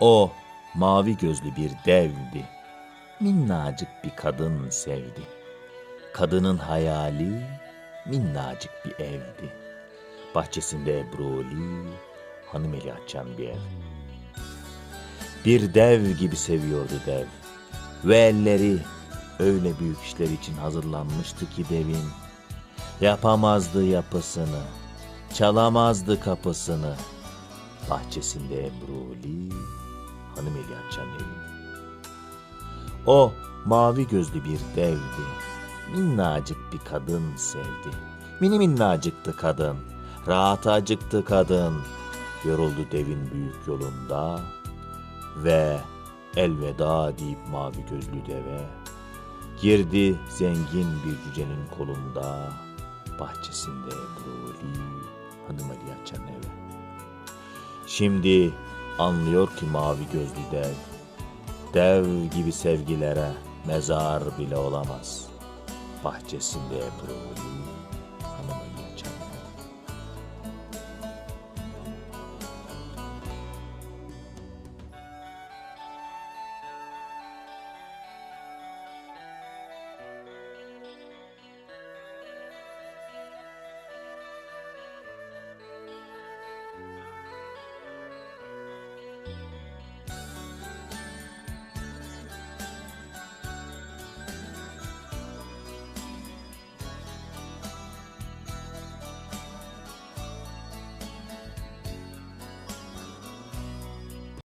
O mavi gözlü bir devdi. Minnacık bir kadın sevdi. Kadının hayali minnacık bir evdi. Bahçesinde ebruli, hanım eli açan bir ev. Bir dev gibi seviyordu dev. Ve elleri öyle büyük işler için hazırlanmıştı ki devin. Yapamazdı yapısını, çalamazdı kapısını. Bahçesinde ebruli, hanım eli açan evin. O mavi gözlü bir devdi. Minnacık bir kadın sevdi. Mini minnacıktı kadın. Rahat acıktı kadın. Yoruldu devin büyük yolunda. Ve elveda deyip mavi gözlü deve. Girdi zengin bir cücenin kolunda. Bahçesinde Ebruli Şimdi anlıyor ki mavi gözlü dev. Dev gibi sevgilere mezar bile olamaz. Bahçesinde Ebruli